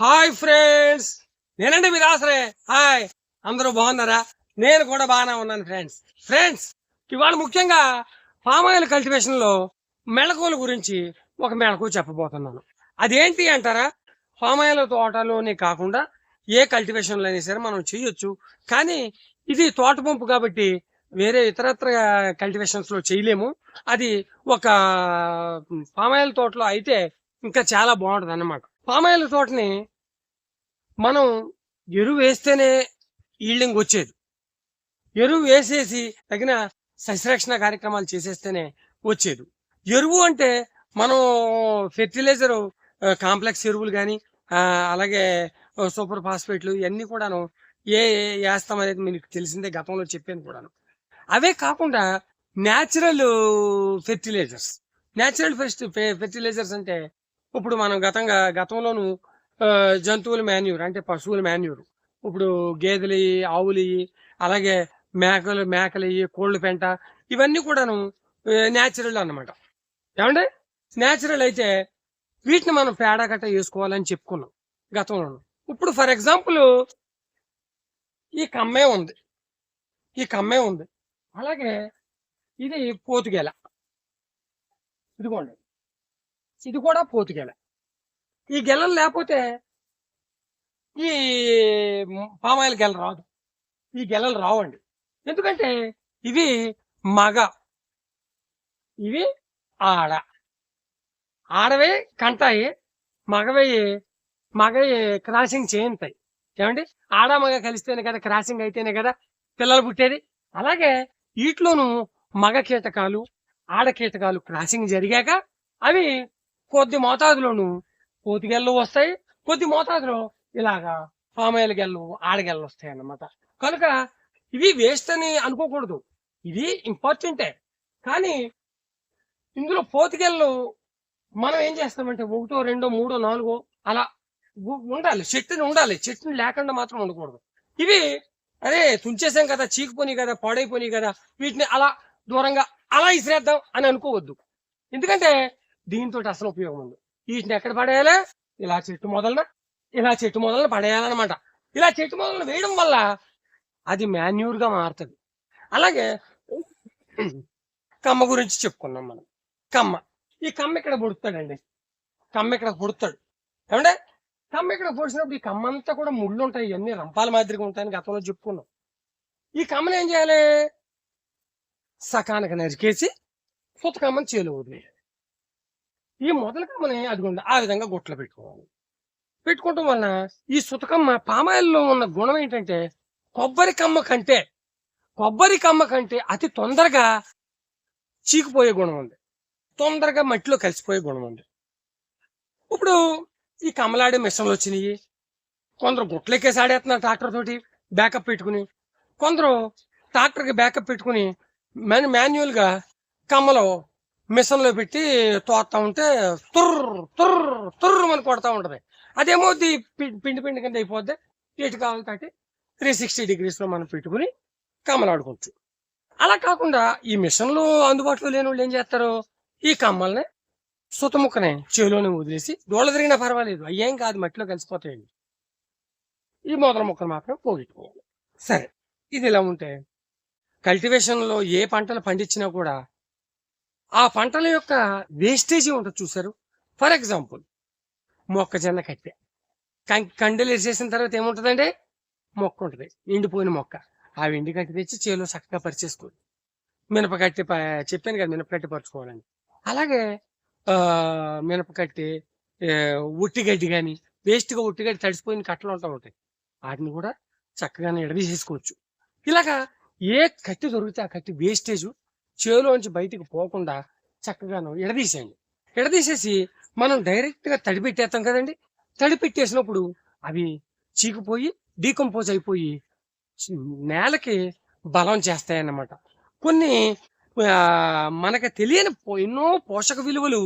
Hi friends. నేనండి మీ దాసరే. Hi. అందరూ బాగున్నారా? నేను కూడా బాగానే ఉన్నాను ఫ్రెండ్స్. ఫ్రెండ్స్ ఇవాళ ముఖ్యంగా పామ్ ఆయిల్ కల్టివేషన్లో మెళకువల గురించి ఒక మెళకువ చెప్పబోతున్నాను. అదేంటి అంటారా? పామ్ ఆయిల్ తోటలోనే కాకుండా ఏ కల్టివేషన్లో అయినా సరే మనం చేయొచ్చు. కానీ ఇది తోట పంపు కాబట్టి వేరే ఇతరత్ర కల్టివేషన్స్లో చేయలేము. అది ఒక పామాయిల్ తోటలో అయితే ఇంకా చాలా బాగుంటుంది అన్నమాట పామాయిల్ తోటని మనం ఎరువు వేస్తేనే ఈల్డింగ్ వచ్చేది. ఎరువు వేసేసి తగిన సస్యరక్షణ కార్యక్రమాలు చేసేస్తేనే వచ్చేది. ఎరువు అంటే మనం ఫెర్టిలైజర్ కాంప్లెక్స్ ఎరువులు కానీ అలాగే సూపర్ ఫాస్ఫేట్లు ఇవన్నీ కూడాను ఏ ఏ వేస్తాం అనేది మీకు తెలిసిందే గతంలో చెప్పాను కూడాను. అవే కాకుండా natural fertilizers natural fest fertilizers అంటే ఇప్పుడు మనం గతంగా గతంలోను జంతువుల మాన్యూర్ అంటే పశువుల మాన్యూర్. ఇప్పుడు గేదెలు ఆవులు అలాగే మేకలు మేకలు కోళ్ళు పెంట ఇవన్నీ కూడాను న్యాచురల్ అన్నమాట. ఏమండి? న్యాచురల్ అయితే వీటిని మనం పేడ గట్ట వేసుకోవాలని చెప్పుకున్నాం గతంలోను. ఇప్పుడు ఫర్ ఎగ్జాంపుల్ ఈ కమ్మే ఉంది. ఈ కమ్మే ఉంది. అలాగే ఇది పోతుగేల. ఇదిగోండి. ఇది కూడా పోతుగెల ఈ గెలలు లేకపోతే ఈ పామాయిల్ గెల రాదు. ఈ గెలలు రావండి. ఎందుకంటే ఇవి మగ. ఇవి ఆడ. ఆడవే కంటాయి మగవే మగవి క్రాసింగ్ చేయంతాయి. ఏమండి? ఆడ మగ కలిస్తేనే కదా క్రాసింగ్ అయితేనే కదా పిల్లలు పుట్టేది. అలాగే వీటిలోనూ మగ కీటకాలు ఆడ కీటకాలు క్రాసింగ్ జరిగాక అవి కొద్ది మోతాదులోను పోతిగెళ్ళు వస్తాయి కొద్ది మోతాదులో ఇలాగా పామాయిల్ గెళ్ళు ఆడగెళ్ళు వస్తాయి అన్నమాట. కనుక ఇవి వేస్ట్ అని అనుకోకూడదు. ఇది ఇంపార్టెంటే. కానీ ఇందులో పోతిగెళ్ళు మనం ఏం చేస్తామంటే ఒకటో రెండో మూడో నాలుగో అలా ఉండాలి. చెట్టుని ఉండాలి. చెట్టుని లేకుండా మాత్రం ఉండకూడదు. ఇవి అరే తుంచేసాం కదా చీకుపోని కదా పాడైపోయి కదా వీటిని అలా దూరంగా అలా ఇసిరేద్దాం అని అనుకోవద్దు. ఎందుకంటే దీంతో అసలు ఉపయోగం ఉంది వీటిని ఎక్కడ పడేయాలి? ఇలా చెట్టు మొదలన ఇలా చెట్టు మొదలన పడేయాలన్నమాట. ఇలా చెట్టు మొదలన వేయడం వల్ల అది మాన్యూర్గా మారుతుంది. అలాగే కమ్మ గురించి చెప్పుకున్నాం మనం. కమ్మ. ఈ కమ్మ ఇక్కడ పుడతాడండి కమ్మ ఇక్కడ పుడతాడు? ఏమంటే కమ్మ ఇక్కడ పొడిచినప్పుడు ఈ కమ్మ అంతా కూడా ముళ్ళు ఉంటాయి. ఇవన్నీ రంపాల మాదిరిగా ఉంటాయని గతంలో చెప్పుకున్నాం. ఈ కమ్మని ఏం చేయాలి? సకానికి నరికేసి సుతకమ్మని చేలు వదిలేయాలి ఈ మొదల కమ్మని అదిగోండి ఆ విధంగా గుట్లు పెట్టుకోవాలి. పెట్టుకోవటం వలన ఈ సుతకమ్మ పామాయిల్లో ఉన్న గుణం ఏంటంటే కొబ్బరి కమ్మ కంటే కొబ్బరి కమ్మ కంటే అతి తొందరగా చీకిపోయే గుణం ఉంది. తొందరగా మట్టిలో కలిసిపోయే గుణం ఉంది. ఇప్పుడు ఈ కమలాడే మిషన్లు వచ్చినాయి. కొందరు గుట్లెక్కేసి ఆడేస్తున్నారు ట్రాక్టర్ తోటి బ్యాకప్ పెట్టుకుని. కొందరు ట్రాక్టర్కి బ్యాకప్ పెట్టుకుని మాన్యువల్ మాన్యువల్గా కమ్మలో మిషన్లో పెట్టి తోస్తా ఉంటే తుర్ర తుర్ర తుర్రు అని కొడతా ఉంటది. అదేమో పి- పిండి పిండి కింద అయిపోద్ది. ఎటు కావాలి తట్టి త్రీ సిక్స్టీ డిగ్రీస్లో మనం పెట్టుకుని కమ్మలాడుకోవచ్చు అలా కాకుండా ఈ మిషన్లు అందుబాటులో లేని వాళ్ళు ఏం చేస్తారు? ఈ కమ్మల్ని సుతముక్కనే చేలోనే వదిలేసి దోళ్ళ తిరిగినా పర్వాలేదు. అయ్యేం కాదు మట్టిలో కలిసిపోతాయండి. ఈ మొదల మొక్కలు మాత్రం పోగొట్టుకోవాలి. సరే ఇది ఇలా ఉంటే కల్టివేషన్లో ఏ పంటలు పండించినా కూడా ఆ పంటల యొక్క వేస్టేజీ ఉంటుంది చూసారు ఫర్ ఎగ్జాంపుల్ మొక్కజొన్న కట్టె. కండలు కండెలు వేసేసిన తర్వాత ఏముంటుందండి? మొక్క ఉంటుంది. ఎండిపోయిన మొక్క. ఆ ఎండి కట్టి తెచ్చి చేలో చక్కగా పరిచేసుకోండి. మినపకట్టి ప- చెప్పాను కదా మినపకట్టి పరుచుకోవాలని. అలాగే మినపకట్టి ఉట్టిగడ్డి కానీ వేస్ట్గా ఉట్టిగడ్డి తడిసిపోయిన కట్టలు ఉంటా ఉంటాయి. వాటిని కూడా చక్కగానే ఎడదీసేసుకోవచ్చు. ఇలాగా ఏ కట్టి దొరికితే ఆ కట్టి వేస్టేజ్ చేలోంచి బయటికి పోకుండా చక్కగాను ఎడదీసేయండి. ఎడదీసేసి మనం డైరెక్ట్గా తడిపెట్టేస్తాం కదండి. తడిపెట్టేసినప్పుడు అవి చీకిపోయి డీకంపోజ్ అయిపోయి నేలకి బలం చేస్తాయన్నమాట. కొన్ని మనకు తెలియని ఎన్నో పోషక విలువలు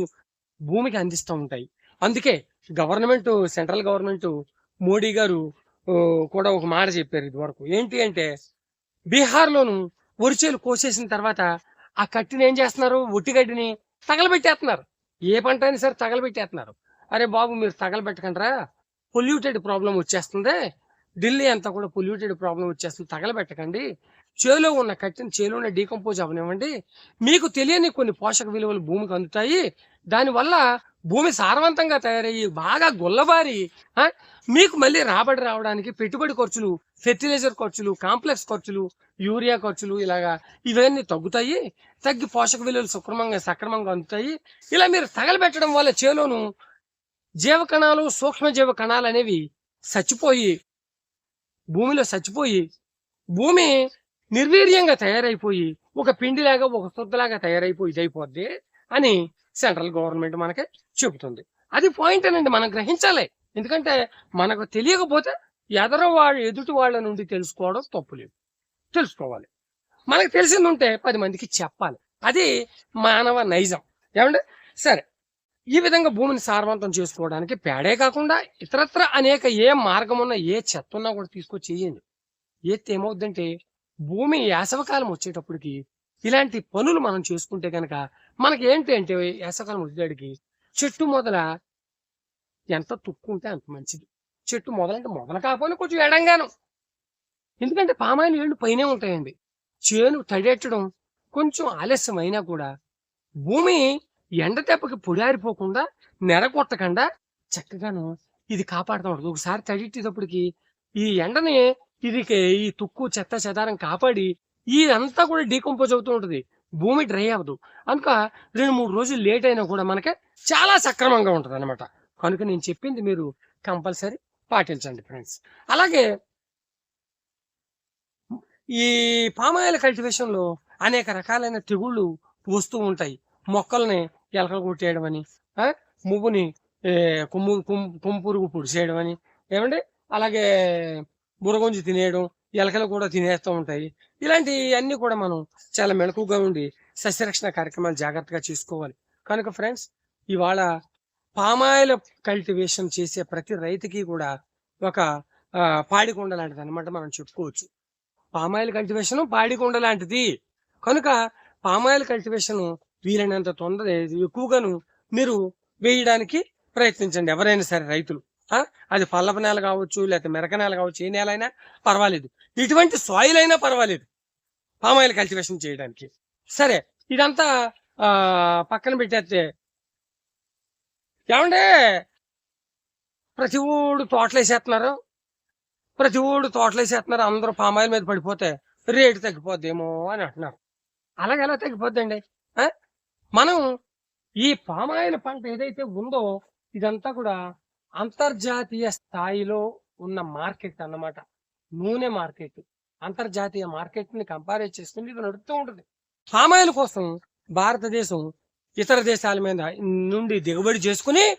భూమికి అందిస్తూ ఉంటాయి. అందుకే గవర్నమెంట్ సెంట్రల్ గవర్నమెంట్ మోడీ గారు కూడా ఒక మాట చెప్పారు ఇదివరకు. ఏంటి అంటే బీహార్లోను వరిచేలు కోసేసిన తర్వాత ఆ కట్టిని ఏం చేస్తున్నారు? ఒట్టిగడ్డిని తగలబెట్టేస్తున్నారు. ఏ పంట అయినా సరే తగలబెట్టేస్తున్నారు. అరే బాబు మీరు తగలబెట్టకండ్రా. పొల్యూటెడ్ ప్రాబ్లం వచ్చేస్తుంది. ఢిల్లీ అంతా కూడా పొల్యూటెడ్ ప్రాబ్లం వచ్చేస్తుంది. తగలబెట్టకండి. చేలో ఉన్న కట్టిన చేలోనే డీకంపోజ్ అవనివ్వండి మీకు తెలియని కొన్ని పోషక విలువలు భూమికి అందుతాయి. దానివల్ల భూమి సారవంతంగా తయారయ్యి బాగా గుల్లబారి మీకు మళ్ళీ రాబడి రావడానికి పెట్టుబడి ఖర్చులు ఫెర్టిలైజర్ ఖర్చులు కాంప్లెక్స్ ఖర్చులు యూరియా ఖర్చులు ఇలాగా ఇవన్నీ తగ్గుతాయి. తగ్గి పోషక విలువలు సక్రమంగా సక్రమంగా అందుతాయి. ఇలా మీరు తగలబెట్టడం వల్ల చేలోను జీవకణాలు సూక్ష్మజీవ కణాలు అనేవి చచ్చిపోయి భూమిలో చచ్చిపోయి భూమి నిర్వీర్యంగా తయారైపోయి ఒక పిండిలాగా ఒక శుద్ధలాగా తయారైపోయి ఇదైపోద్ది అని సెంట్రల్ గవర్నమెంట్ మనకి చెబుతుంది. అది పాయింట్ అనండి మనం గ్రహించాలి. ఎందుకంటే మనకు తెలియకపోతే ఎదర వాళ్ళు ఎదుటి వాళ్ళ నుండి తెలుసుకోవడం తప్పులేదు తెలుసుకోవాలి. మనకు తెలిసింది ఉంటే పది మందికి చెప్పాలి. అది మానవ నైజం. ఏమంటే సరే. ఈ విధంగా భూమిని సారవంతం చేసుకోవడానికి పేడే కాకుండా ఇతరత్ర అనేక ఏ మార్గం ఉన్నా ఏ చెత్త ఉన్నా కూడా తీసుకొచ్చి చేయండి ఏది ఏమవుద్దంటే భూమి వేసవకాలం వచ్చేటప్పటికి ఇలాంటి పనులు మనం చేసుకుంటే కనుక మనకి ఏంటి అంటే వేసవకాలం వచ్చేటికి చెట్టు మొదల ఎంత తుక్కుంటే అంత మంచిది. చెట్టు మొదలంటే మొదల కాకపోయినా కొంచెం ఎడంగాను. ఎందుకంటే పామాయిల్ ఏళ్ళు పైనే ఉంటాయండి. చేను తడెట్టడం కొంచెం ఆలస్యం అయినా కూడా భూమి ఎండ దెబ్బకి పొడారిపోకుండా నెరగొట్టకుండా చక్కగాను ఇది కాపాడుతూ ఉంటుంది ఒకసారి తడిట్టేటప్పటికి ఈ ఎండని ఇది ఈ తుక్కు చెత్త చెదారం కాపాడి ఇదంతా కూడా డీకంపోజ్ అవుతూ ఉంటుంది. భూమి డ్రై అవ్వదు. కనుక రెండు మూడు రోజులు లేట్ అయినా కూడా మనకి చాలా సక్రమంగా ఉంటుంది అనమాట కనుక నేను చెప్పింది మీరు కంపల్సరీ పాటించండి ఫ్రెండ్స్. అలాగే ఈ పామాయిల్ కల్టివేషన్లో అనేక రకాలైన తెగుళ్ళు వస్తూ ఉంటాయి. మొక్కల్ని ఎలకలు కొట్టేయడం అని మువ్వుని కుమ్ము కొమ్ము కొమ్- పురుగు పొడిచేయడం అని ఏమండి? అలాగే బురగొంజి తినేయడం ఎలకలు కూడా తినేస్తూ ఉంటాయి. ఇలాంటివన్నీ కూడా మనం చాలా మెలకుగా ఉండి సస్యరక్షణ కార్యక్రమాలు జాగ్రత్తగా చేసుకోవాలి. కనుక ఫ్రెండ్స్ ఇవాళ పామాయిల్ కల్టివేషన్ చేసే ప్రతి రైతుకి కూడా ఒక పాడికొండ లాంటిది అనమాట మనం చెప్పుకోవచ్చు. పామాయిల్ కల్టివేషన్ పాడికొండ లాంటిది. కనుక పామాయిల్ కల్టివేషన్ వీలైనంత తొందర ఎక్కువగాను మీరు వేయడానికి ప్రయత్నించండి. ఎవరైనా సరే రైతులు. ఆ, అది పల్లపు నేల కావచ్చు లేకపోతే మెరక నేల కావచ్చు ఏ నేల అయినా పర్వాలేదు. ఇటువంటి సాయిల్ అయినా పర్వాలేదు. పామాయిల్ కల్టివేషన్ చేయడానికి. సరే ఇదంతా ఆ, పక్కన పెట్టేస్తే. ఏమంటే ప్రతి ఊడు తోటలేసేస్తున్నారు ప్రతి ఊడు తోటలేసేస్తున్నారు అందరూ పామాయిల్ మీద పడిపోతే రేటు తగ్గిపోద్దేమో అని అంటున్నారు. అలాగే ఎలా తగ్గిపోద్దండి? ఆ? మనం ఈ పామాయిల్ పంట ఏదైతే ఉందో ఇదంతా కూడా అంతర్జాతీయ స్థాయిలో ఉన్న మార్కెట్ అన్నమాట. నూనె మార్కెట్. అంతర్జాతీయ మార్కెట్ని కంపేర్ చేసుకుని ఇది నడుస్తూ ఉంటుంది. పామాయిల్ కోసం భారతదేశం ఇతర దేశాల మీద నుండి దిగుబడి చేసుకుని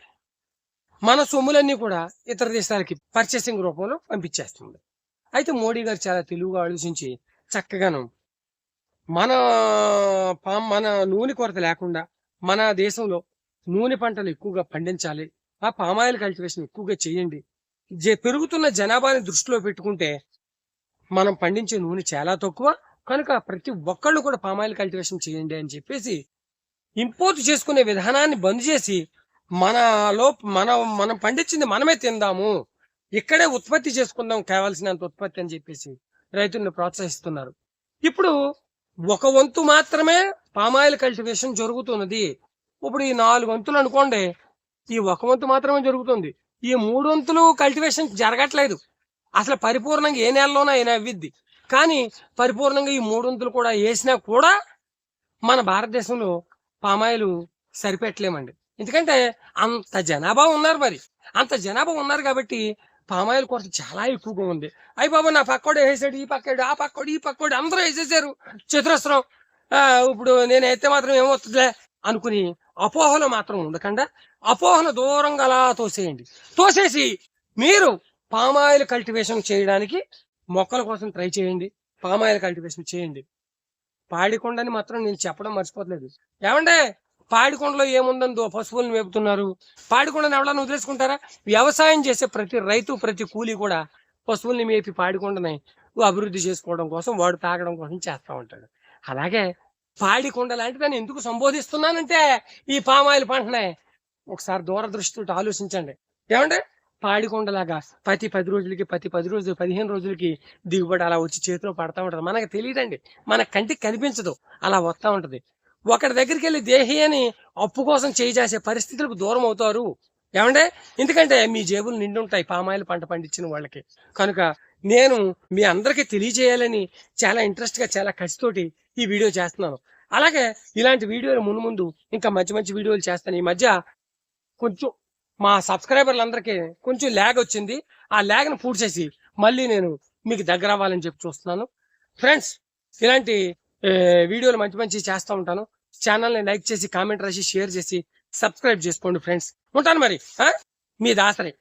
మన సొమ్ములన్నీ కూడా ఇతర దేశాలకి పర్చేసింగ్ రూపంలో పంపించేస్తుంది. అయితే మోడీ గారు చాలా తెలివిగా ఆలోచించి చక్కగాను మన పామ్ మన నూనె కొరత లేకుండా మన దేశంలో నూనె పంటలు ఎక్కువగా పండించాలి. ఆ పామాయిల్ కల్టివేషన్ ఎక్కువగా చేయండి. జ- పెరుగుతున్న జనాభాని దృష్టిలో పెట్టుకుంటే మనం పండించే నూనె చాలా తక్కువ. కనుక ప్రతి ఒక్కళ్ళు కూడా పామాయిల్ కల్టివేషన్ చేయండి అని చెప్పేసి ఇంపోర్ట్ చేసుకునే విధానాన్ని బంద్ చేసి మనలో మన మనం పండించింది మనమే తిందాము. ఇక్కడే ఉత్పత్తి చేసుకుందాం కావాల్సినంత ఉత్పత్తి అని చెప్పేసి రైతుల్ని ప్రోత్సహిస్తున్నారు. ఇప్పుడు ఒక వంతు మాత్రమే పామాయిల్ కల్టివేషన్ జరుగుతున్నది. ఇప్పుడు ఈ నాలుగు వంతులు అనుకోండి ఈ ఒక వంతు మాత్రమే జరుగుతుంది. ఈ మూడు వంతులు కల్టివేషన్ జరగట్లేదు. అసలు పరిపూర్ణంగా ఏ నెలలోనైనా అయినా అవ్విద్ది. కానీ పరిపూర్ణంగా ఈ మూడు వంతులు కూడా వేసినా కూడా మన భారతదేశంలో పామాయిలు సరిపెట్టలేమండి. ఎందుకంటే అంత జనాభా ఉన్నారు మరి. అంత జనాభా ఉన్నారు కాబట్టి పామాయిల్ కొరత చాలా ఎక్కువగా ఉంది. అయ్యి బాబు నా పక్కోడు వేసాడు ఈ పక్కోడు ఆ పక్కోడు ఈ పక్కోడు అందరూ వేసేసారు. చతురస్రం. ఇప్పుడు నేను అయితే మాత్రం ఏమవుతుందిలే అనుకుని అపోహలో మాత్రం ఉండకుండా. అపోహను దూరంగా అలా తోసేయండి. తోసేసి మీరు పామాయిల్ కల్టివేషన్ చేయడానికి మొక్కల కోసం ట్రై చేయండి. పామాయిల్ కల్టివేషన్ చేయండి. పాడికొండని మాత్రం నేను చెప్పడం మర్చిపోతలేదు. ఏమంటే పాడికొండలో ఏముందని పశువులను మేపుతున్నారు. పాడికొండను ఎవరైనా వదిలేసుకుంటారా? వ్యవసాయం చేసే ప్రతి రైతు ప్రతి కూలీ కూడా పశువుల్ని మేపి పాడికొండని అభివృద్ధి చేసుకోవడం కోసం వాడు తాగడం కోసం చేస్తూ ఉంటాడు. అలాగే పాడికొండ లాంటి దాన్ని ఎందుకు సంబోధిస్తున్నానంటే ఈ పామాయిల్ పంటనే. ఒకసారి దూరదృష్టితో ఆలోచించండి. ఏమంటే పాడికొండలాగా ప్రతి పది రోజులకి ప్రతి పది రోజులు పదిహేను రోజులకి దిగుబడి అలా వచ్చి చేతిలో పడతా ఉంటది. మనకు తెలియదండి. మన కంటికి కనిపించదు. అలా వస్తా ఉంటది. ఒకరి దగ్గరికి వెళ్ళి దేహి అని అప్పు కోసం చేయి చేసే పరిస్థితులకు దూరం అవుతారు. ఏమంటే ఎందుకంటే మీ జేబులు నిండుంటాయి పామాయిల్ పంట పండించిన వాళ్ళకి. కనుక నేను మీ అందరికీ తెలియజేయాలని చాలా ఇంట్రెస్ట్గా చాలా కసితోటి ఈ వీడియో చేస్తున్నాను. అలాగే ఇలాంటి వీడియోలు ముందు ముందు ఇంకా మంచి మంచి వీడియోలు చేస్తాను. ఈ మధ్య కొంచెం మా సబ్స్క్రైబర్లందరికీ కొంచెం ల్యాగ్ వచ్చింది. ఆ ల్యాగ్ను పూర్తి చేసి మళ్ళీ నేను మీకు దగ్గర అవ్వాలని చెప్పి చూస్తున్నాను. ఫ్రెండ్స్ ఇలాంటి వీడియోలు మంచి మంచి చేస్తూ ఉంటాను. ఛానల్ని లైక్ చేసి కామెంట్ రాసి షేర్ చేసి సబ్స్క్రైబ్ చేసుకోండి ఫ్రెండ్స్. ఉంటాను మరి ఆ? మీ దాసరే